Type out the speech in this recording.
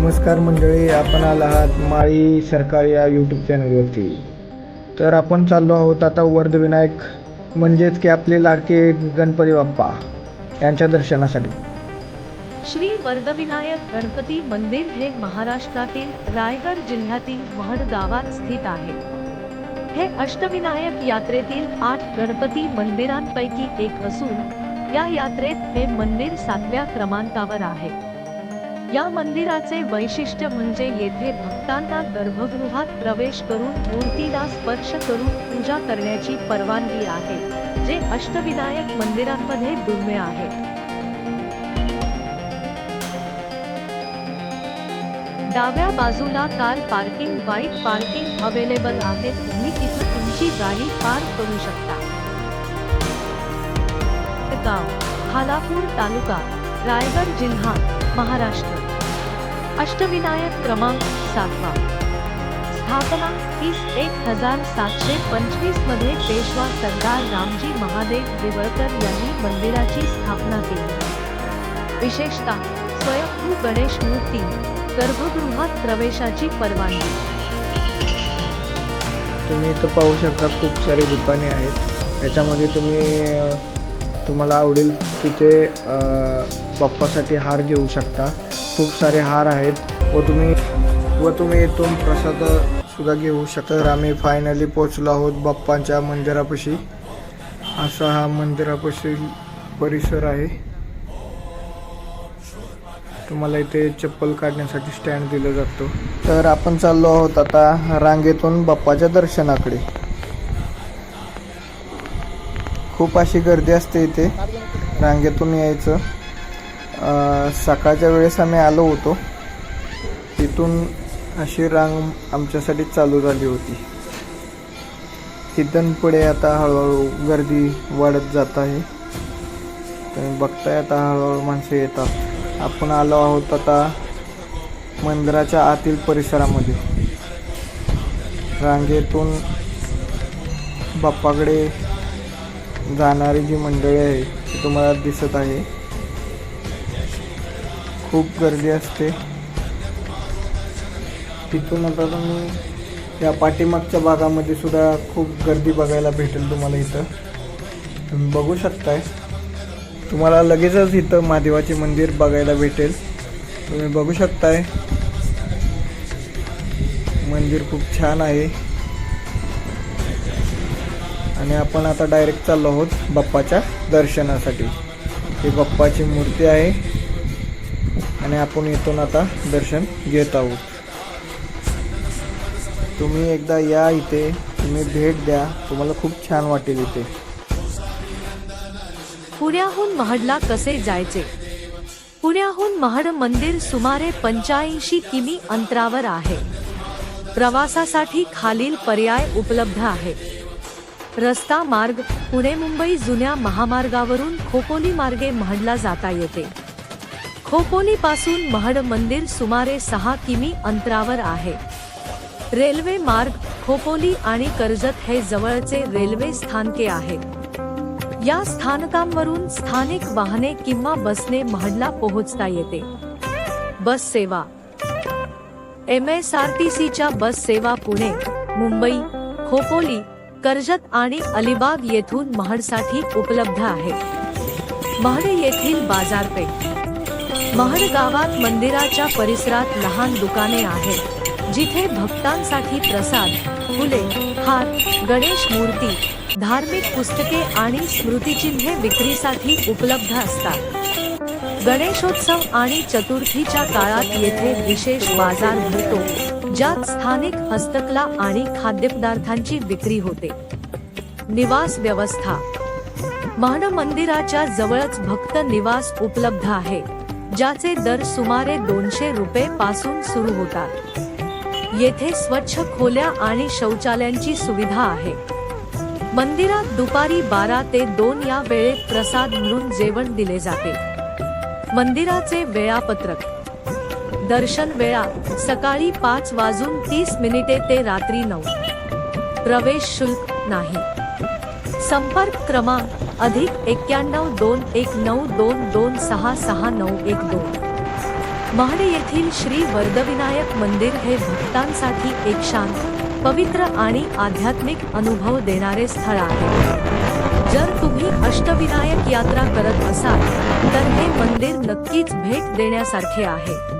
नमस्कार मंडळी आपण आला आहात माळी सरकार या यूट्यूब चॅनलवरती तर आपण चाललो आहोत आता वर्धविनायक म्हणजेच की आपले लाडके गणपती बाप्पा यांच्या दर्शनासाठी. श्री वर्धविनायक गणपती मंदिर हे महाराष्ट्रातील रायगड जिल्ह्यातील महड गावात स्थित आहे. हे अष्टविनायक यात्रेतील आठ गणपती मंदिरांपैकी एक असून या यात्रेत हे मंदिर सातव्या क्रमांकावर आहे. या मंदिराचे वैशिष्ट्य म्हणजे येथे भक्तांना गर्भगृहात प्रवेश करून मूर्तीला स्पर्श करून पूजा करण्याची परवानगी आहे जे अष्टविनायक मंदिरांमध्ये दुर्मिळ आहे. डाव्या बाजूला car parking bike parking available आहे तुम्ही तिथे तुमची गाडी पार्क करू शकता. गाव हालापूर तालुका रायगड जिल्हा. महाराष्ट्र. अष्टविनायक क्रमांक सातवा. स्थापना तीस एक हजार सातशे पंचवीसमध्ये पेशवा सरदार रामजी महादेव दिवळकर यांनी मंदिराची स्थापना केली. विशेषतः स्वयंभू गणेश मूर्ती गर्भगृहात प्रवेशाची परवानगी. तुम्ही इथं पाहू शकता खूप सारी दुकाने आहेत. याच्यामध्ये तुम्ही तुम्हाला आवडेल तिथे बाप्पासाठी हार घेऊ शकता. खूप सारे हार आहेत. व तुम्ही व तुम्ही इथून प्रसाद सुद्धा घेऊ शकता. तर आम्ही फायनली पोचलो आहोत बाप्पांच्या मंदिरापाशी. असा हा मंदिरापाशी परिसर आहे. तुम्हाला इथे चप्पल काढण्यासाठी स्टँड दिलं जातो. तर आपण चाललो आहोत आता रांगेतून बाप्पाच्या दर्शनाकडे. खूप अशी गर्दी असते इथे. रांगेतून यायचं. सकाळच्या वेळेस आम्ही आलो होतो. तिथून अशी रांग आमच्यासाठी चालू झाली होती. तिथून पुढे आता हळूहळू गर्दी वाढत जात आहे. तुम्ही बघताय आता हळूहळू माणसं येतात. आपण आलो आहोत आता मंदिराच्या आतील परिसरामध्ये. रांगेतून बाप्पाकडे जाणारी जी मंडळी आहे ती तुम्हाला दिसत आहे. खूप गर्दी असते. तिथून आता तुम्ही या पाठीमागच्या भागामध्ये सुद्धा खूप गर्दी बघायला भेटेल तुम्हाला इथं. तुम्ही बघू शकताय. तुम्हाला लगेचच इथं महादेवाचे मंदिर बघायला भेटेल. तुम्ही बघू शकताय. मंदिर खूप छान आहे. आणि आपण आता डायरेक्ट चाललो आहोत बाप्पाच्या दर्शनासाठी. ही बाप्पाची मूर्ती आहे. आणि आपण इथून आता दर्शन घेत आहोत. तुम्ही एकदा या इथे तुम्ही भेट द्या. तुम्हाला खूप छान वाटेल इथे. पुण्याहून महडला कसे जायचे? पुण्याहून महड मंदिर सुमारे पंच्याऐंशी किमी अंतरावर आहे. प्रवासासाठी खालील पर्याय उपलब्ध आहे रस्ता मार्ग पुणे मुंबई जुन्या महामार्गावरून खोपोली मार्गे महडला जाता येते. खोपोली पासून महड मंदिर सुमारे सहा किमी अंतरावर आहे. रेल्वे मार्ग खोपोली आणि कर्जत हे जवळचे रेल्वे स्थानके आहेत. या स्थानकांवरून स्थानिक वाहने किंवा बसने महडला पोहोचता येते. बस सेवा. एम एस आर टी सीच्या बस सेवा पुणे मुंबई खोपोली कर्जत आणि अलिबाग येथून महडसाठी उपलब्ध आहे. महड येथील बाजारपेठ. महड गावात मंदिराच्या परिसरात लहान दुकाने आहेत जिथे भक्तांसाठी प्रसाद फुले हार गणेश मूर्ती धार्मिक पुस्तके आणि स्मृतिचिन्हे विक्रीसाठी उपलब्ध असतात. गणेशोत्सव आणि चतुर्थीच्या काळात येथे विशेष बाजार भरतो ज्यात स्थानिक हस्तकला आणि खाद्यपदार्थांची विक्री होते. निवास व्यवस्था. महड मंदिराच्या जवळच भक्त निवास उपलब्ध आहे. ज्याचे दर सुमारे दोनशे रुपये पासून सुरू होतात. येथे स्वच्छ खोल्या आणि शौचालयांची सुविधा आहे. मंदिरात दुपारी बारा ते दोन या वेळेत प्रसाद म्हणून जेवण दिले जाते. मंदिराचे वेळापत्रक. दर्शन वेळा सकाळी पाच वाजून तीस मिनिटे ते रात्री नऊ. प्रवेश शुल्क नाही. संपर्क क्रमांक अधिक एक्क्याण्णव दोन एक नऊ दोन दोन सहा सहा नऊ एक दोन. महाडे येथील श्री वरदविनायक मंदिर हे भक्तांसाठी एक शांत पवित्र आणि आध्यात्मिक अनुभव देणारे स्थळ आहे. जर तुम्ही अष्टविनायक यात्रा करत असाल तर हे मंदिर नक्कीच भेट देण्यासारखे आहे.